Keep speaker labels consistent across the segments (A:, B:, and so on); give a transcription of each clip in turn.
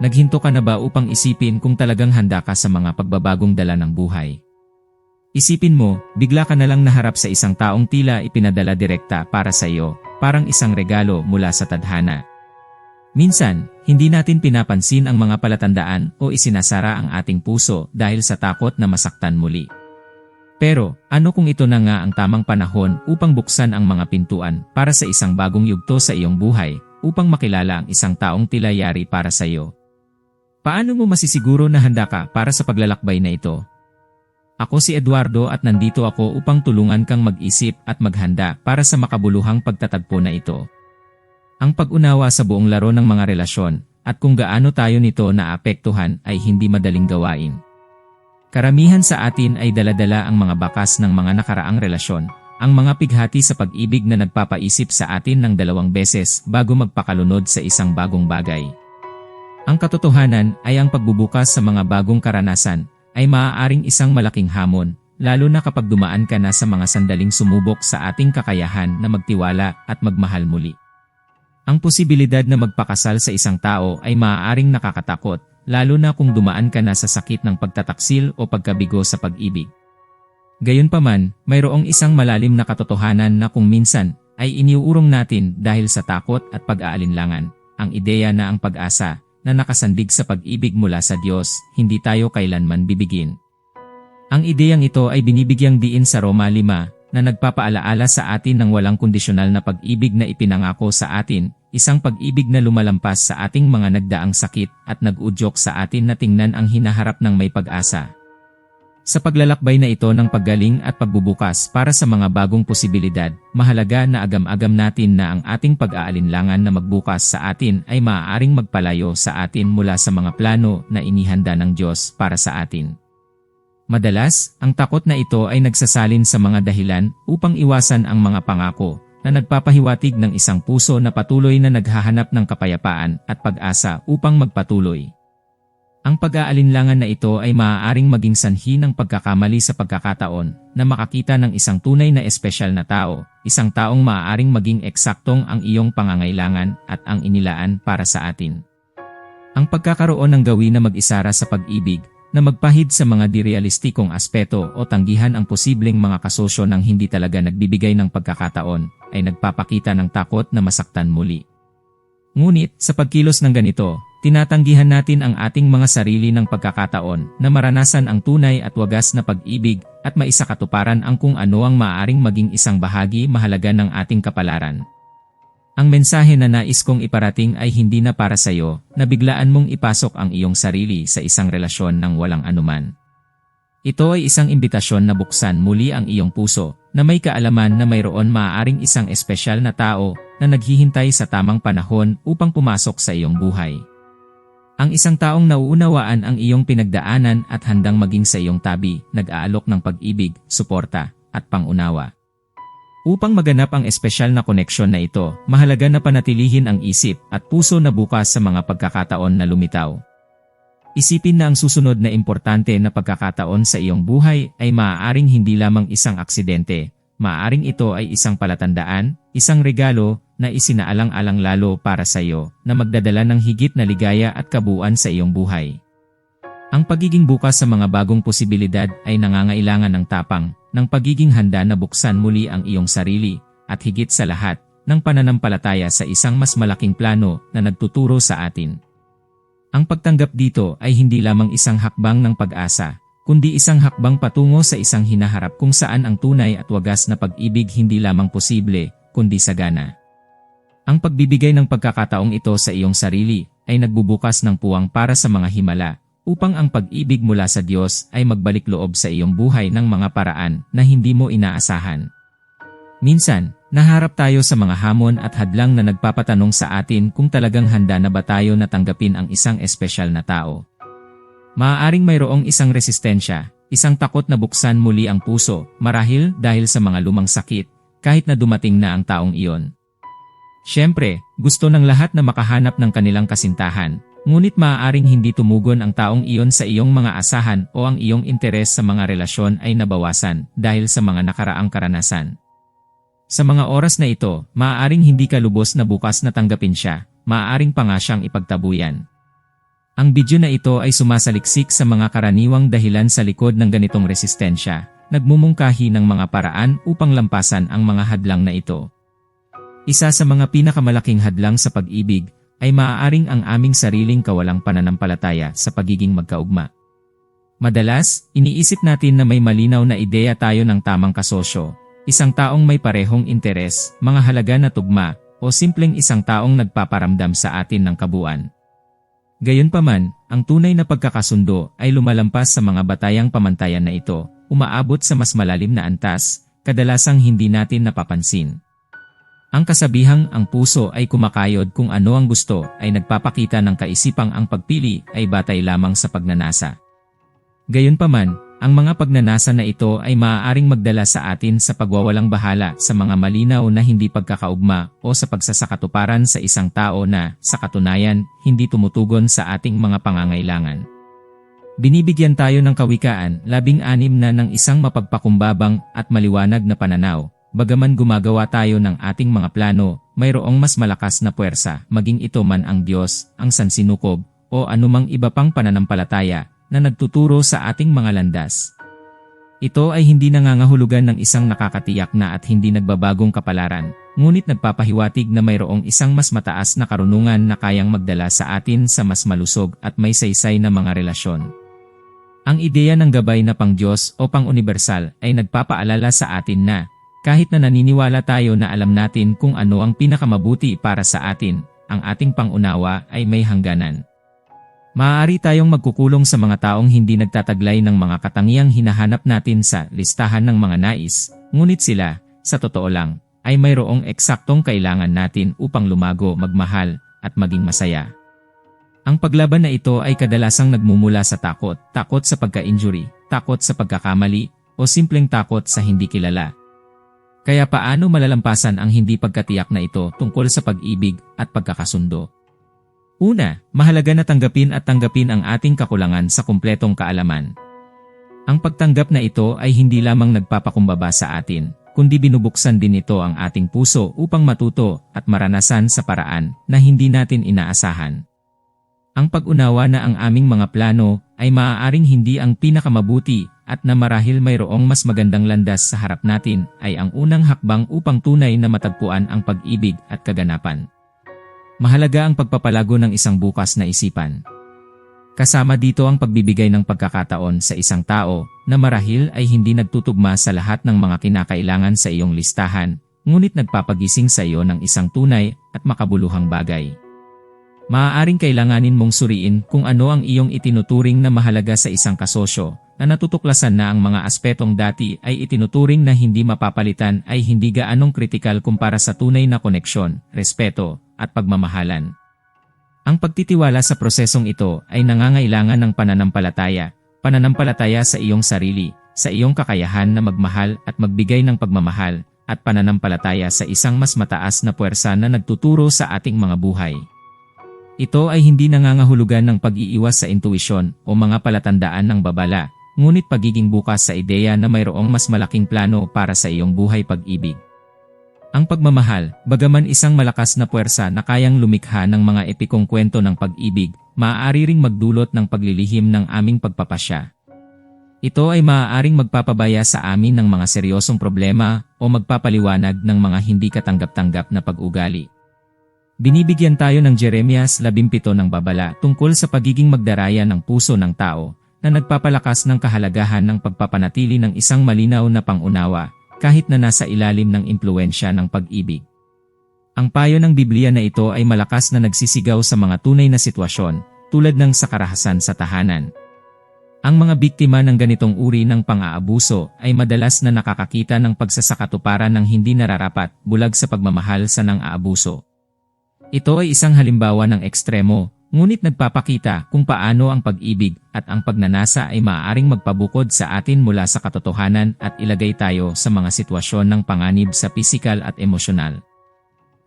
A: Naghinto ka na ba upang isipin kung talagang handa ka sa mga pagbabagong dala ng buhay? Isipin mo, bigla ka na lang naharap sa isang taong tila ipinadala direkta para sa iyo, parang isang regalo mula sa tadhana. Minsan, hindi natin pinapansin ang mga palatandaan o isinasara ang ating puso dahil sa takot na masaktan muli. Pero, ano kung ito na nga ang tamang panahon upang buksan ang mga pintuan para sa isang bagong yugto sa iyong buhay upang makilala ang isang taong tila yari para sa iyo? Paano mo masisiguro na handa ka para sa paglalakbay na ito? Ako si Eduardo at nandito ako upang tulungan kang mag-isip at maghanda para sa makabuluhang pagtatagpo na ito ang pag-unawa sa buong laro ng mga relasyon at kung gaano tayo nito naapektuhan ay hindi madaling gawain. Karamihan sa atin ay daladala ang mga bakas ng mga nakaraang relasyon, ang mga pighati sa pag-ibig na nagpapaisip sa atin ng dalawang beses bago magpakalunod sa isang bagong bagay. Ang katotohanan ay ang pagbubukas sa mga bagong karanasan ay maaaring isang malaking hamon, lalo na kapag dumaan ka na sa mga sandaling sumubok sa ating kakayahan na magtiwala at magmahal muli. Ang posibilidad na magpakasal sa isang tao ay maaaring nakakatakot, lalo na kung dumaan ka na sa sakit ng pagtataksil o pagkabigo sa pag-ibig. Gayunpaman, mayroong isang malalim na katotohanan na kung minsan ay iniuurong natin dahil sa takot at pag-aalinlangan, ang ideya na ang pag-asa na nakasandig sa pag-ibig mula sa Diyos, hindi tayo kailanman bibigin. Ang ideyang ito ay binibigyang diin sa Roma 5 na nagpapaalaala sa atin ng walang kondisyonal na pag-ibig na ipinangako sa atin Isang pag-ibig na lumalampas sa ating mga nagdaang sakit at nag-udyok sa atin na tingnan ang hinaharap ng may pag-asa. Sa paglalakbay na ito ng paggaling at pagbubukas para sa mga bagong posibilidad, mahalaga na agam-agam natin na ang ating pag-aalinlangan na magbukas sa atin ay maaaring magpalayo sa atin mula sa mga plano na inihanda ng Diyos para sa atin. Madalas, ang takot na ito ay nagsasalin sa mga dahilan upang iwasan ang mga pangako na nagpapahiwatig ng isang puso na patuloy na naghahanap ng kapayapaan at pag-asa upang magpatuloy. Ang pag-aalinlangan na ito ay maaaring maging sanhi ng pagkakamali sa pagkakataon na makakita ng isang tunay na espesyal na tao, isang taong maaaring maging eksaktong ang iyong pangangailangan at ang inilaan para sa atin. Ang pagkakaroon ng gawi na mag-isara sa pag-ibig na magpahid sa mga direalistikong aspeto o tanggihan ang posibleng mga kasosyo ng hindi talaga nagbibigay ng pagkakataon ay nagpapakita ng takot na masaktan muli. Ngunit sa pagkilos ng ganito, tinatanggihan natin ang ating mga sarili ng pagkakataon na maranasan ang tunay at wagas na pag-ibig at maisakatuparan ang kung ano ang maaaring maging isang bahagi mahalaga ng ating kapalaran. Ang mensahe na nais kong iparating ay hindi na para sa iyo na biglaan mong ipasok ang iyong sarili sa isang relasyon ng walang anuman. Ito ay isang imbitasyon na buksan muli ang iyong puso na may kaalaman na mayroon maaaring isang espesyal na tao na naghihintay sa tamang panahon upang pumasok sa iyong buhay. Ang isang taong nauunawaan ang iyong pinagdaanan at handang maging sa iyong tabi, nag-aalok ng pag-ibig, suporta, at pangunawa. Upang maganap ang espesyal na koneksyon na ito, mahalaga na panatilihin ang isip at puso na bukas sa mga pagkakataon na lumitaw. Isipin na ang susunod na importante na pagkakataon sa iyong buhay ay maaaring hindi lamang isang aksidente, maaaring ito ay isang palatandaan, isang regalo na isinaalang-alang lalo para sa iyo na magdadala ng higit na ligaya at kabuuan sa iyong buhay. Ang pagiging bukas sa mga bagong posibilidad ay nangangailangan ng tapang, ng pagiging handa na buksan muli ang iyong sarili, at higit sa lahat, ng pananampalataya sa isang mas malaking plano na nagtuturo sa atin. Ang pagtanggap dito ay hindi lamang isang hakbang ng pag-asa, kundi isang hakbang patungo sa isang hinaharap kung saan ang tunay at wagas na pag-ibig hindi lamang posible, kundi sagana. Ang pagbibigay ng pagkakataong ito sa iyong sarili ay nagbubukas ng puwang para sa mga himala, upang ang pag-ibig mula sa Diyos ay magbalik loob sa iyong buhay ng mga paraan na hindi mo inaasahan. Minsan, naharap tayo sa mga hamon at hadlang na nagpapatanong sa atin kung talagang handa na ba tayo na tanggapin ang isang espesyal na tao. Maaaring mayroong isang resistensya, isang takot na buksan muli ang puso, marahil dahil sa mga lumang sakit, kahit na dumating na ang taong iyon. Siyempre, gusto ng lahat na makahanap ng kanilang kasintahan, Ngunit maaaring hindi tumugon ang taong iyon sa iyong mga asahan o ang iyong interes sa mga relasyon ay nabawasan dahil sa mga nakaraang karanasan. Sa mga oras na ito, maaaring hindi ka lubos na bukas na tanggapin siya, maaaring pa nga siyang ipagtabuyan. Ang video na ito ay sumasaliksik sa mga karaniwang dahilan sa likod ng ganitong resistensya, nagmumungkahi ng mga paraan upang lampasan ang mga hadlang na ito. Isa sa mga pinakamalaking hadlang sa pag-ibig ay maaaring ang aming sariling kawalang pananampalataya sa pagiging magkaugma. Madalas, iniisip natin na may malinaw na ideya tayo ng tamang kasosyo, isang taong may parehong interes, mga halaga na tugma, o simpleng isang taong nagpaparamdam sa atin ng kabuuan. Gayunpaman, ang tunay na pagkakasundo ay lumalampas sa mga batayang pamantayan na ito, umaabot sa mas malalim na antas, kadalasang hindi natin napapansin. Ang kasabihang ang puso ay kumakayod kung ano ang gusto ay nagpapakita ng kaisipang ang pagpili ay batay lamang sa pagnanasa. Gayunpaman, ang mga pagnanasa na ito ay maaaring magdala sa atin sa pagwawalang bahala sa mga malinaw na hindi pagkakaugma o sa pagsasakatuparan sa isang tao na, sa katunayan, hindi tumutugon sa ating mga pangangailangan. Binibigyan tayo ng kawikaan, labing anim na ng isang mapagpakumbabang at maliwanag na pananaw. Bagaman gumagawa tayo ng ating mga plano, mayroong mas malakas na puwersa, maging ito man ang Diyos, ang sansinukob, o anumang iba pang pananampalataya, na nagtuturo sa ating mga landas. Ito ay hindi nangangahulugan ng isang nakakatiyak na at hindi nagbabagong kapalaran, ngunit nagpapahiwatig na mayroong isang mas mataas na karunungan na kayang magdala sa atin sa mas malusog at may saysay na mga relasyon. Ang ideya ng gabay na pang-Diyos o pang-universal ay nagpapaalala sa atin na, kahit na naniniwala tayo na alam natin kung ano ang pinakamabuti para sa atin, ang ating pangunawa ay may hangganan. Maaari tayong magkukulong sa mga taong hindi nagtataglay ng mga katangiang hinahanap natin sa listahan ng mga nais, ngunit sila, sa totoo lang, ay mayroong eksaktong kailangan natin upang lumago, magmahal, at maging masaya. Ang paglaban na ito ay kadalasang nagmumula sa takot, takot sa pagka-injury, takot sa pagkakamali, o simpleng takot sa hindi kilala. Kaya paano malalampasan ang hindi pagkatiyak na ito tungkol sa pag-ibig at pagkakasundo? Una, mahalaga na tanggapin at tanggapin ang ating kakulangan sa kumpletong kaalaman. Ang pagtanggap na ito ay hindi lamang nagpapakumbaba sa atin, kundi binubuksan din ito ang ating puso upang matuto at maranasan sa paraan na hindi natin inaasahan. Ang pag-unawa na ang aming mga plano ay maaaring hindi ang pinakamabuti at na marahil mayroong mas magandang landas sa harap natin ay ang unang hakbang upang tunay na matagpuan ang pag-ibig at kaganapan. Mahalaga ang pagpapalago ng isang bukas na isipan. Kasama dito ang pagbibigay ng pagkakataon sa isang tao na marahil ay hindi nagtutugma sa lahat ng mga kinakailangan sa iyong listahan, ngunit nagpapagising sa iyo ng isang tunay at makabuluhang bagay. Maaaring kailanganin mong suriin kung ano ang iyong itinuturing na mahalaga sa isang kasosyo na natutuklasan na ang mga aspetong dati ay itinuturing na hindi mapapalitan ay hindi gaanong kritikal kumpara sa tunay na koneksyon, respeto, at pagmamahalan. Ang pagtitiwala sa prosesong ito ay nangangailangan ng pananampalataya, pananampalataya sa iyong sarili, sa iyong kakayahan na magmahal at magbigay ng pagmamahal, at pananampalataya sa isang mas mataas na puwersa na nagtuturo sa ating mga buhay. Ito ay hindi nangangahulugan ng pag-iiwas sa intuisyon o mga palatandaan ng babala, ngunit pagiging bukas sa ideya na mayroong mas malaking plano para sa iyong buhay pag-ibig. Ang pagmamahal, bagaman isang malakas na puwersa na kayang lumikha ng mga epikong kwento ng pag-ibig, maaari ring magdulot ng paglilihim ng aming pagpapasya. Ito ay maaaring magpapabaya sa amin ng mga seryosong problema o magpapaliwanag ng mga hindi katanggap-tanggap na pag-ugali. Binibigyan tayo ng Jeremias 17 ng babala tungkol sa pagiging magdaraya ng puso ng tao na nagpapalakas ng kahalagahan ng pagpapanatili ng isang malinaw na pangunawa kahit na nasa ilalim ng impluensya ng pag-ibig. Ang payo ng Biblia na ito ay malakas na nagsisigaw sa mga tunay na sitwasyon, tulad ng sakarahasan sa tahanan. Ang mga biktima ng ganitong uri ng pang-aabuso ay madalas na nakakakita ng pagsasakatuparan ng hindi nararapat bulag sa pagmamahal sa nang-aabuso. Ito ay isang halimbawa ng ekstremo Ngunit nagpapakita kung paano ang pag-ibig at ang pagnanasa ay maaaring magpabukod sa atin mula sa katotohanan at ilagay tayo sa mga sitwasyon ng panganib sa pisikal at emosyonal.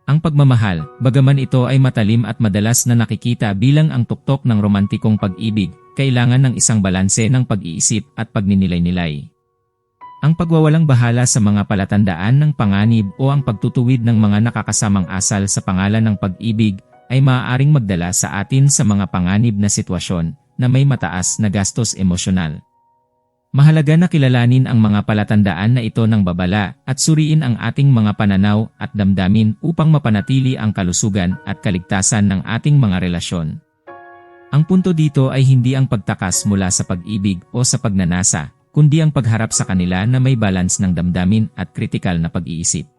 A: Ang pagmamahal, bagaman ito ay matalim at madalas na nakikita bilang ang tuktok ng romantikong pag-ibig, kailangan ng isang balanse ng pag-iisip at pagninilay-nilay. Ang pagwawalang bahala sa mga palatandaan ng panganib o ang pagtutuwid ng mga nakakasamang asal sa pangalan ng pag-ibig ay maaaring magdala sa atin sa mga panganib na sitwasyon na may mataas na gastos emosyonal. Mahalaga na kilalanin ang mga palatandaan na ito ng babala at suriin ang ating mga pananaw at damdamin upang mapanatili ang kalusugan at kaligtasan ng ating mga relasyon. Ang punto dito ay hindi ang pagtakas mula sa pag-ibig o sa pagnanasa, kundi ang pagharap sa kanila na may balance ng damdamin at kritikal na pag-iisip.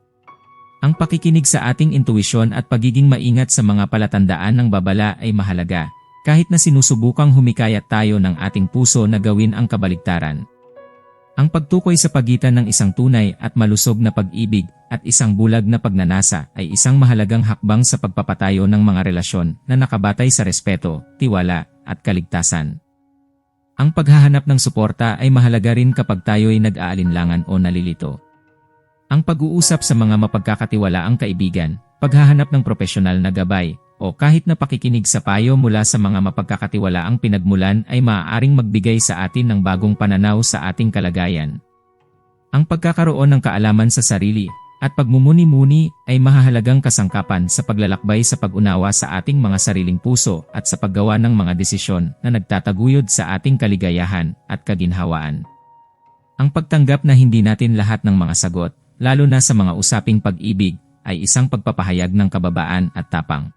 A: Ang pakikinig sa ating intuisyon at pagiging maingat sa mga palatandaan ng babala ay mahalaga, kahit na sinusubukang humikayat tayo ng ating puso na gawin ang kabaligtaran. Ang pagtukoy sa pagitan ng isang tunay at malusog na pag-ibig at isang bulag na pagnanasa ay isang mahalagang hakbang sa pagpapatayo ng mga relasyon na nakabatay sa respeto, tiwala, at kaligtasan. Ang paghahanap ng suporta ay mahalaga rin kapag tayo ay nag-aalinlangan o nalilito. Ang pag-uusap sa mga mapagkakatiwalaang kaibigan, paghahanap ng profesional na gabay, o kahit na pakikinig sa payo mula sa mga mapagkakatiwalaang pinagmulan ay maaaring magbigay sa atin ng bagong pananaw sa ating kalagayan. Ang pagkakaroon ng kaalaman sa sarili at pagmumuni-muni ay mahahalagang kasangkapan sa paglalakbay sa pag-unawa sa ating mga sariling puso at sa paggawa ng mga desisyon na nagtataguyod sa ating kaligayahan at kaginhawaan. Ang pagtanggap na hindi natin lahat ng mga sagot, lalo na sa mga usaping pag-ibig, ay isang pagpapahayag ng kababaan at tapang.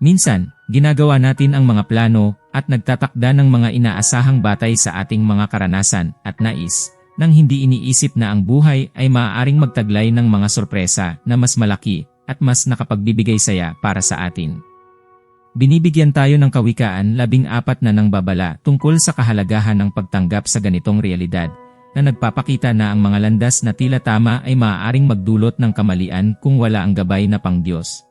A: Minsan, ginagawa natin ang mga plano at nagtatakda ng mga inaasahang batay sa ating mga karanasan at nais, nang hindi iniisip na ang buhay ay maaaring magtaglay ng mga sorpresa na mas malaki at mas nakapagbibigay saya para sa atin. Binibigyan tayo ng kawikaan labing apat na ng babala tungkol sa kahalagahan ng pagtanggap sa ganitong realidad na nagpapakita na ang mga landas na tila tama ay maaaring magdulot ng kamalian kung wala ang gabay na pang Diyos.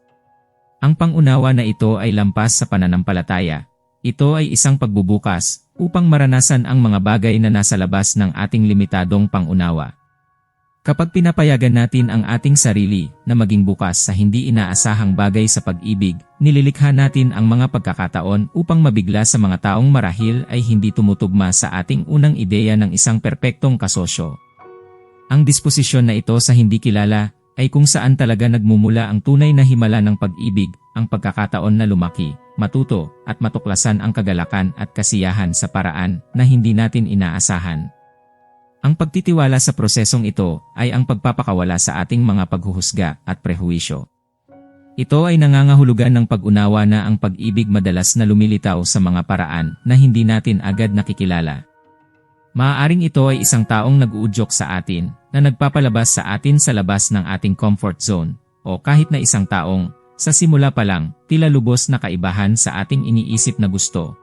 A: Ang pangunawa na ito ay lampas sa pananampalataya. Ito ay isang pagbubukas upang maranasan ang mga bagay na nasa labas ng ating limitadong pangunawa. Kapag pinapayagan natin ang ating sarili na maging bukas sa hindi inaasahang bagay sa pag-ibig, nililikha natin ang mga pagkakataon upang mabigla sa mga taong marahil ay hindi tumutugma sa ating unang ideya ng isang perpektong kasosyo. Ang disposisyon na ito sa hindi kilala ay kung saan talaga nagmumula ang tunay na himala ng pag-ibig, ang pagkakataon na lumaki, matuto, at matuklasan ang kagalakan at kasiyahan sa paraan na hindi natin inaasahan. Ang pagtitiwala sa prosesong ito ay ang pagpapakawala sa ating mga paghuhusga at prehuwisyo. Ito ay nangangahulugan ng pag-unawa na ang pag-ibig madalas na lumilitaw sa mga paraan na hindi natin agad nakikilala. Maaaring ito ay isang taong nag-uudyok sa atin na nagpapalabas sa atin sa labas ng ating comfort zone o kahit na isang taong sa simula pa lang tila lubos na kaibahan sa ating iniisip na gusto.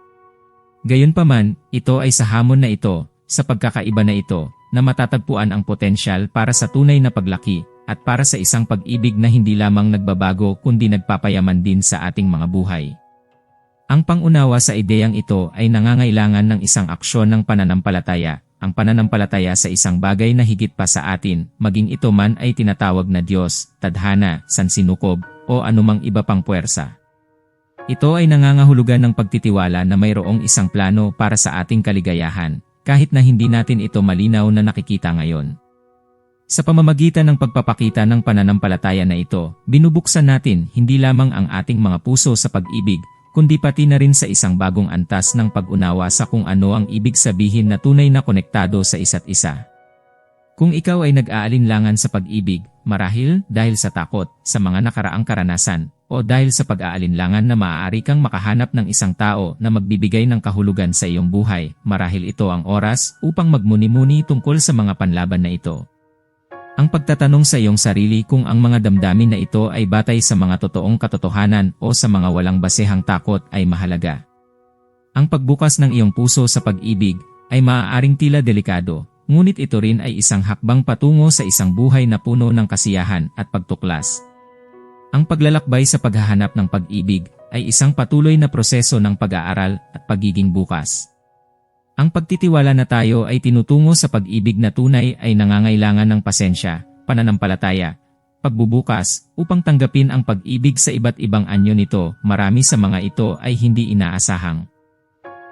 A: Gayunpaman, ito ay sa hamon na ito, sa pagkakaiba na ito, na matatagpuan ang potensyal para sa tunay na paglaki at para sa isang pag-ibig na hindi lamang nagbabago kundi nagpapayaman din sa ating mga buhay. Ang pangunawa sa ideyang ito ay nangangailangan ng isang aksyon ng pananampalataya, ang pananampalataya sa isang bagay na higit pa sa atin, maging ito man ay tinatawag na Diyos, tadhana, sansinukob, o anumang iba pang puwersa. Ito ay nangangahulugan ng pagtitiwala na mayroong isang plano para sa ating kaligayahan, kahit na hindi natin ito malinaw na nakikita ngayon. Sa pamamagitan ng pagpapakita ng pananampalataya na ito, binubuksan natin hindi lamang ang ating mga puso sa pag-ibig, kundi pati na rin sa isang bagong antas ng pag-unawa sa kung ano ang ibig sabihin na tunay na konektado sa isa't isa. Kung ikaw ay nag-aalinlangan sa pag-ibig, marahil dahil sa takot sa mga nakaraang karanasan, o dahil sa pag-aalinlangan na maaari kang makahanap ng isang tao na magbibigay ng kahulugan sa iyong buhay, marahil ito ang oras upang magmuni-muni tungkol sa mga panlaban na ito. Ang pagtatanong sa iyong sarili kung ang mga damdamin na ito ay batay sa mga totoong katotohanan o sa mga walang basehang takot ay mahalaga. Ang pagbukas ng iyong puso sa pag-ibig ay maaaring tila delikado, ngunit ito rin ay isang hakbang patungo sa isang buhay na puno ng kasiyahan at pagtuklas. Ang paglalakbay sa paghahanap ng pag-ibig ay isang patuloy na proseso ng pag-aaral at pagiging bukas. Ang pagtitiwala na tayo ay tinutungo sa pag-ibig na tunay ay nangangailangan ng pasensya, pananampalataya, pagbubukas, upang tanggapin ang pag-ibig sa iba't ibang anyo nito, marami sa mga ito ay hindi inaasahang.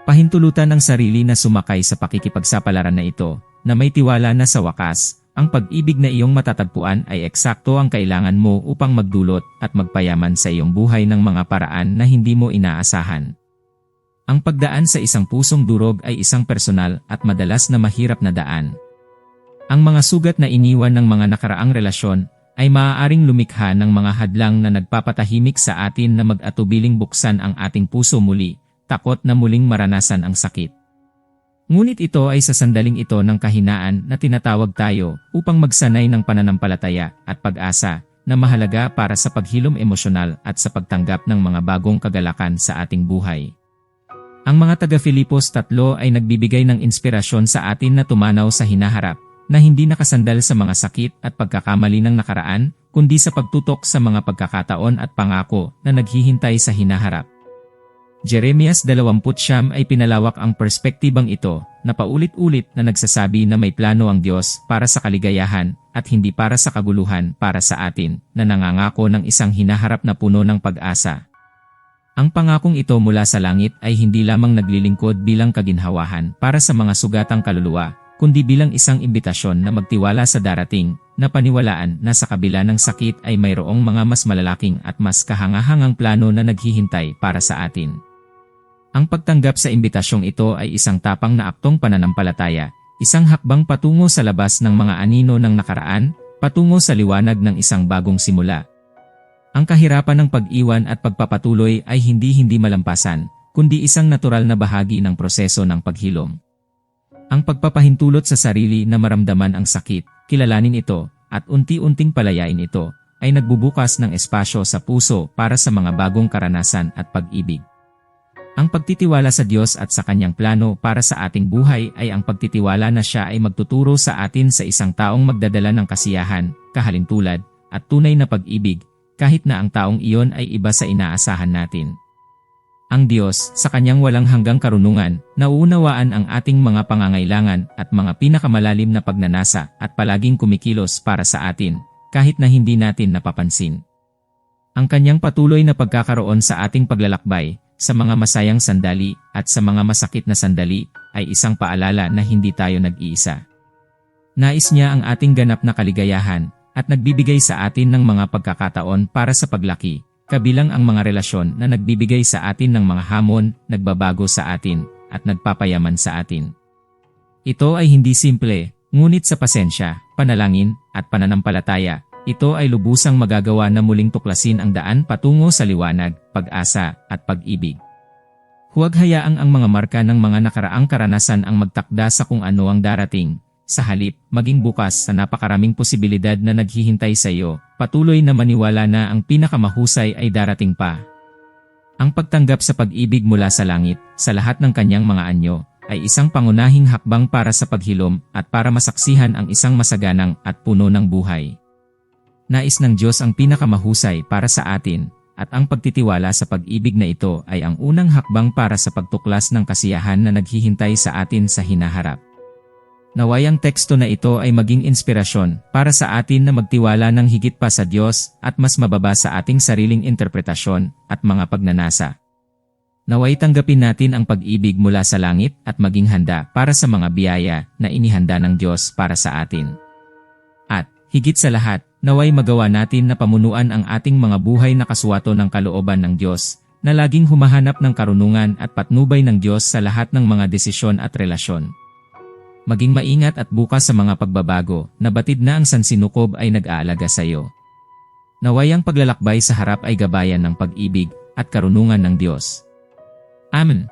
A: Pahintulutan ng sarili na sumakay sa pakikipagsapalaran na ito, na may tiwala na sa wakas, Ang pag-ibig na iyong matatagpuan ay eksakto ang kailangan mo upang magdulot at magpayaman sa iyong buhay ng mga paraan na hindi mo inaasahan. Ang pagdaan sa isang pusong durog ay isang personal at madalas na mahirap na daan. Ang mga sugat na iniwan ng mga nakaraang relasyon ay maaaring lumikha ng mga hadlang na nagpapatahimik sa atin na mag-atubiling buksan ang ating puso muli, takot na muling maranasan ang sakit. Ngunit ito ay sa sandaling ito ng kahinaan na tinatawag tayo upang magsanay ng pananampalataya at pag-asa na mahalaga para sa paghilom emosyonal at sa pagtanggap ng mga bagong kagalakan sa ating buhay. Ang mga taga-Filipos tatlo ay nagbibigay ng inspirasyon sa atin na tumanaw sa hinaharap, na hindi nakasandal sa mga sakit at pagkakamali ng nakaraan, kundi sa pagtutok sa mga pagkakataon at pangako na naghihintay sa hinaharap. Jeremias 20 ay pinalawak ang perspektibang ito na paulit-ulit na nagsasabi na may plano ang Diyos para sa kaligayahan at hindi para sa kaguluhan para sa atin na nangangako ng isang hinaharap na puno ng pag-asa. Ang pangakong ito mula sa langit ay hindi lamang naglilingkod bilang kaginhawahan para sa mga sugatang kaluluwa, kundi bilang isang imbitasyon na magtiwala sa darating, na paniwalaan na sa kabila ng sakit ay mayroong mga mas malalaking at mas kahangahangang plano na naghihintay para sa atin. Ang pagtanggap sa imbitasyong ito ay isang tapang na aktong pananampalataya, isang hakbang patungo sa labas ng mga anino ng nakaraan, patungo sa liwanag ng isang bagong simula. Ang kahirapan ng pag-iwan at pagpapatuloy ay hindi-hindi malampasan, kundi isang natural na bahagi ng proseso ng paghilom. Ang pagpapahintulot sa sarili na maramdaman ang sakit, kilalanin ito, at unti-unting palayain ito, ay nagbubukas ng espasyo sa puso para sa mga bagong karanasan at pag-ibig. Ang pagtitiwala sa Diyos at sa Kanyang plano para sa ating buhay ay ang pagtitiwala na Siya ay magtuturo sa atin sa isang taong magdadala ng kasiyahan, kahalintulad, at tunay na pag-ibig, kahit na ang taong iyon ay iba sa inaasahan natin. Ang Diyos, sa Kanyang walang hanggang karunungan, nauunawaan ang ating mga pangangailangan at mga pinakamalalim na pagnanasa at palaging kumikilos para sa atin, kahit na hindi natin napapansin. Ang Kanyang patuloy na pagkakaroon sa ating paglalakbay, sa mga masayang sandali at sa mga masakit na sandali ay isang paalala na hindi tayo nag-iisa. Nais niya ang ating ganap na kaligayahan at nagbibigay sa atin ng mga pagkakataon para sa paglaki, kabilang ang mga relasyon na nagbibigay sa atin ng mga hamon, nagbabago sa atin, at nagpapayaman sa atin. Ito ay hindi simple, ngunit sa pasensya, panalangin, at pananampalataya, ito ay lubusang magagawa na muling tuklasin ang daan patungo sa liwanag, pag-asa, at pag-ibig. Huwag hayaang ang mga marka ng mga nakaraang karanasan ang magtakda sa kung ano ang darating. Sa halip, maging bukas sa napakaraming posibilidad na naghihintay sa iyo, patuloy na maniwala na ang pinakamahusay ay darating pa. Ang pagtanggap sa pag-ibig mula sa langit, sa lahat ng kanyang mga anyo, ay isang pangunahing hakbang para sa paghilom at para masaksihan ang isang masaganang at puno ng buhay. Nais ng Diyos ang pinakamahusay para sa atin, at ang pagtitiwala sa pag-ibig na ito ay ang unang hakbang para sa pagtuklas ng kasiyahan na naghihintay sa atin sa hinaharap. Naway ang teksto na ito ay maging inspirasyon para sa atin na magtiwala ng higit pa sa Diyos at mas mababa sa ating sariling interpretasyon at mga pagnanasa. Naway tanggapin natin ang pag-ibig mula sa langit at maging handa para sa mga biyaya na inihanda ng Diyos para sa atin. At, higit sa lahat, Naway magawa natin na pamunuan ang ating mga buhay na kaswato ng kalooban ng Diyos, na laging humahanap ng karunungan at patnubay ng Diyos sa lahat ng mga desisyon at relasyon. Maging maingat at bukas sa mga pagbabago, na batid na ang sansinukob ay nag-aalaga sa iyo. Naway ang paglalakbay sa harap ay gabayan ng pag-ibig at karunungan ng Diyos. Amen.